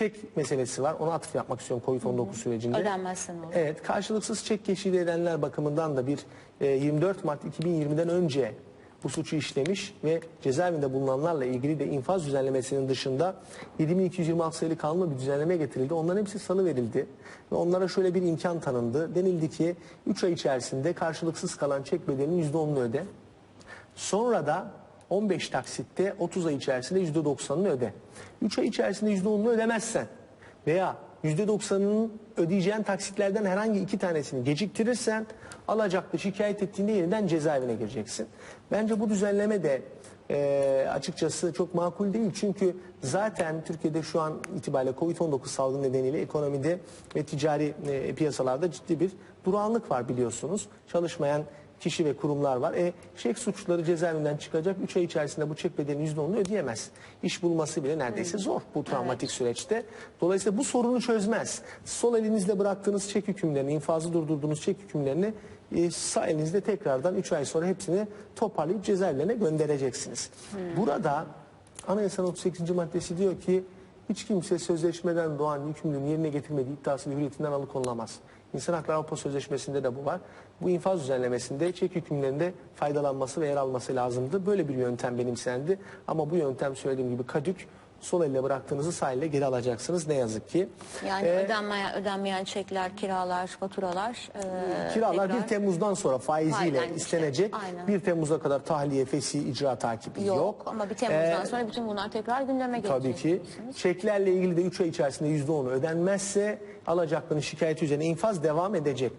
çek meselesi var. Ona atıf yapmak istiyorum Covid-19 sürecinde. Ödenmezse ne olur? Evet, karşılıksız çek keşif edenler bakımından da bir e, 24 Mart 2020'den önce bu suçu işlemiş ve cezaevinde bulunanlarla ilgili de infaz düzenlemesinin dışında 7226 sayılı kanunla bir düzenleme getirildi. Onların hepsi salı verildi ve onlara şöyle bir imkan tanındı. Denildi ki 3 ay içerisinde karşılıksız kalan çek bedelinin %10'unu öde. Sonra da 15 taksitte 30 ay içerisinde %90'ını öde. 3 ay içerisinde %10'unu ödemezsen veya %90'ını ödeyeceğin taksitlerden herhangi iki tanesini geciktirirsen alacaklı şikayet ettiğinde yeniden cezaevine gireceksin. Bence bu düzenleme de e, açıkçası çok makul değil. Çünkü zaten Türkiye'de şu an itibariyle Covid-19 salgını nedeniyle ekonomide ve ticari e, piyasalarda ciddi bir durağanlık var biliyorsunuz. Çalışmayan kişi ve kurumlar var. E, çek suçları cezaevinden çıkacak. 3 ay içerisinde bu çek bedelinin %10'unu ödeyemez. İş bulması bile neredeyse zor bu travmatik süreçte. Dolayısıyla bu sorunu çözmez. Sol elinizle bıraktığınız çek hükümlerini, infazı durdurduğunuz çek hükümlerini e, sağ elinizde tekrardan 3 ay sonra hepsini toparlayıp cezaevlerine göndereceksiniz. Burada Anayasanın 38. maddesi diyor ki hiç kimse sözleşmeden doğan yükümlülüğünü yerine getirmediği iddiası ve hürriyetinden alıkonulamaz. İnsan Hakları Avrupa Sözleşmesi'nde de bu var. Bu infaz düzenlemesinde çek hükümlerinde faydalanması ve yer alması lazımdı. Böyle bir yöntem benimsendi. Ama bu yöntem söylediğim gibi kadük sol elle bıraktığınızı sağ elle geri alacaksınız ne yazık ki. Yani Ee, ödenmeyen, ödenmeyen çekler, kiralar, faturalar. e, Kiralar tekrar 1 Temmuz'dan sonra faiziyle Faizenmişler. istenecek. Aynen. 1 Temmuz'a kadar tahliye, fesih, icra takibi yok. yok. Ama bir Temmuz'dan Ee, sonra bütün bunlar tekrar gündeme gelecek. Tabii ki. Çeklerle ilgili de 3 ay içerisinde %10'u ödenmezse alacaklının şikayeti üzerine infaz devam edecek.